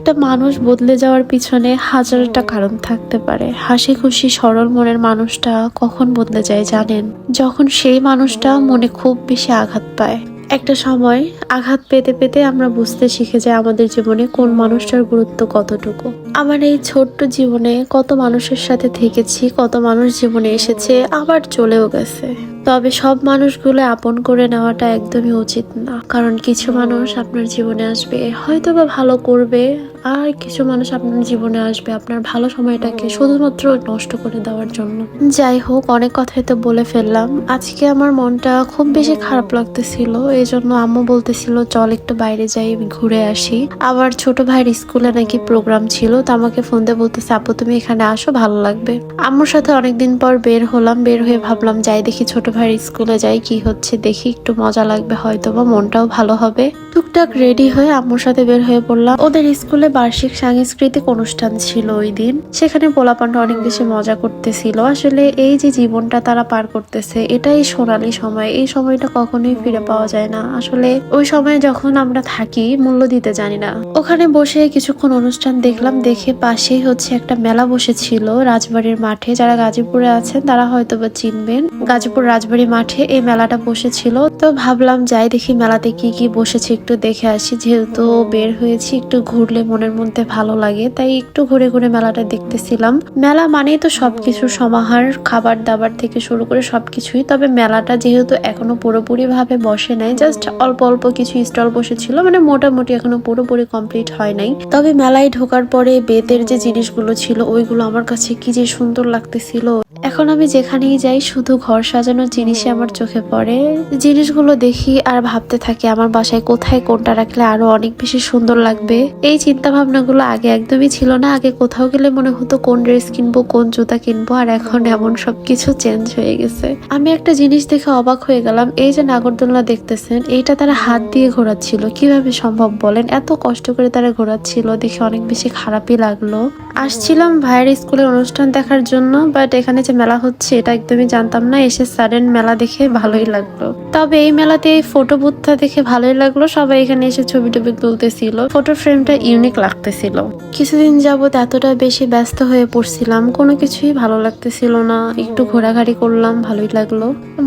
একটা মানুষ বদলে যাওয়ার পিছনে হাজারটা কারণ থাকতে পারে। হাসি খুশি সরল মনের মানুষটা কখন বদলে যায় জানেন? যখন সেই মানুষটা মনে খুব বেশি আঘাত পায়। একটা সময় আঘাত পেতে পেতে আমরা বুঝতে শিখে যাই আমাদের জীবনে কোন মানুষটার গুরুত্ব কতটুকু। আমার এই ছোট্ট জীবনে কত মানুষের সাথে থেকেছি, কত মানুষ জীবনে এসেছে, আবার চলেও গেছে। তবে সব মানুষগুলো আপন করে নেওয়াটা একদমই উচিত না। কারণ কিছু মানুষ আপনার জীবনে আসবে হয়তো বা ভালো করবে, আর কিছু মানুষ আপনার জীবনে আসবে আপনার ভালো সময়টাকে শুধুমাত্র নষ্ট করে দেওয়ার জন্য। যাই হোক, অনেক কথাই তো বলে ফেললাম। আজকে আমার মনটা খুব বেশি খারাপ লাগতেছিল এই জন্য আম্মু বলতেছিল, চল একটু বাইরে যাই, ঘুরে আসি। আবার ছোট ভাইয়ের স্কুলে নাকি প্রোগ্রাম ছিল, তো আমাকে ফোন দিয়ে বলতেছে, আপু, তুমি এখানে আসো, ভালো লাগবে। আম্মুর সাথে অনেকদিন পর বের হলাম, বের হয়ে ভাবলাম, যাই দেখি ছোট ভাইয়ের স্কুলে যাই কি হচ্ছে দেখি একটু মজা লাগবে হয়তো বা মনটাও ভালো হবে। টুকটাক রেডি হয়ে আম্মুর সাথে বের হয়ে পড়লাম। ওদের স্কুলে বার্ষিক সাংস্কৃতিক অনুষ্ঠান ছিল ওই দিন। সেখানে পোলাপানটা অনেক বেশি মজা করতেছিল। আসলে এই যে জীবনটা তারা পার করতেছে, এটাই সোনালি সময়। এই সময়টা কখনোই ফিরে পাওয়া যায় না। আসলে ওই সময় যখন আমরা থাকি, মূল্য দিতে জানি না। ওখানে বসে কিছুক্ষণ অনুষ্ঠান দেখলাম, দেখে পাশেই হচ্ছে একটা মেলা বসেছিল রাজবাড়ির মাঠে। যারা গাজীপুরে আছেন, তারা হয়তো বা চিনবেন। গাজীপুর রাজবাড়ি মাঠে এই মেলাটা বসেছিল। তো ভাবলাম যাই দেখি মেলাতে কি কি বসেছে একটু দেখে আসি, যেহেতু বের হয়েছি, একটু ঘুরলে মনের মধ্যে ভালো লাগে, তাই একটু ঘুরে ঘুরে মেলাটা দেখতেছিলাম। মেলা মানেই তো সবকিছু, সমাহার খাবার দাবার থেকে শুরু করে সবকিছুই, তবে মেলাটা যেহেতু এখনও পুরোপুরি ভাবে বসে নাই জাস্ট অল্প অল্প কিছু স্টল বসেছিল মানে মোটামুটি এখনও পুরোপুরি কমপ্লিট হয় নাই। তবে মেলায় ঢোকার পরে বেতের যে জিনিসগুলো ছিল, ওইগুলো আমার কাছে কি যে সুন্দর লাগতেছিল। এখন আমি যেখানেই যাই, শুধু ঘর সাজানোর জিনিসই আমার চোখে পড়ে। জিনিসগুলো দেখি আর ভাবতে থাকি, আমার বাসায় কোথায় কোনটা রাখলে আরও অনেক বেশি সুন্দর লাগবে। এই চিন্তা ভাবনাগুলো আগে একদমই ছিল না। আগে কোথাও গেলে মনে হতো কোন ড্রেস কিনবো, কোন জুতা কিনবো, আর এখন এমন সবকিছু চেঞ্জ হয়ে গেছে। আমি একটা জিনিস দেখে অবাক হয়ে গেলাম, এই যে নাগরদোলনা দেখতেছেন, এইটা তারা হাত দিয়ে ঘোরাচ্ছিল। কীভাবে সম্ভব বলেন? এত কষ্ট করে তারা ঘোরাচ্ছিল, দেখে অনেক বেশি খারাপই লাগল। আসছিলাম ভাইয়ের স্কুলের অনুষ্ঠান দেখার জন্য বাট এখানে যে মেলা হচ্ছে, এটা একদমই জানতাম না। এসে সাডেন মেলা দেখে ভালোই লাগল। তবে এই মেলাতে এই ফটো বুথটা দেখে ভালোই লাগল। সবাই এখানে এসে ছবি টবি তুলতেছিল। ফটো ফ্রেমটা ইউনিক লাগতেছিল। কিছুদিন যাবত এতটা বেশি ব্যস্ত হয়ে পড়ছিলাম, কোনো কিছুই ভালো লাগতেছিল না। একটু ঘোরাঘুরি করলাম, ভালোই লাগল।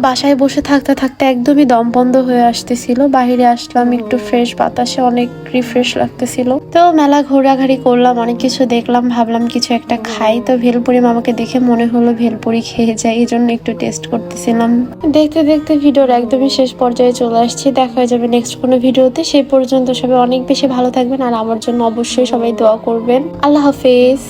বাসায় বসে থাকতে থাকতে একদমই দম বন্ধ হয়ে আসতেছিল। বাইরে আসলাম, একটু ফ্রেশ বাতাসে অনেক রিফ্রেশ লাগতেছিল। তো মেলা ঘোরাঘুরি করলাম, অনেক কিছু দেখলাম, ভাবলাম কিছু একটা খাই। তো ভেলপুরি মামাকে দেখে মনে হলো ভেলপুরি খেয়ে যাই এই জন্য একটু টেস্ট করতেছিলাম। দেখতে দেখতে ভিডিওর একদমই শেষ পর্যায়ে চলে আসছি। দেখা হয়ে যাবে নেক্সট কোনো ভিডিওতে। সেই পর্যন্ত সবাই অনেক বেশি ভালো থাকবেন আর আমার জন্য অবশ্যই সবাই দোয়া করবেন। আল্লাহ হাফেজ।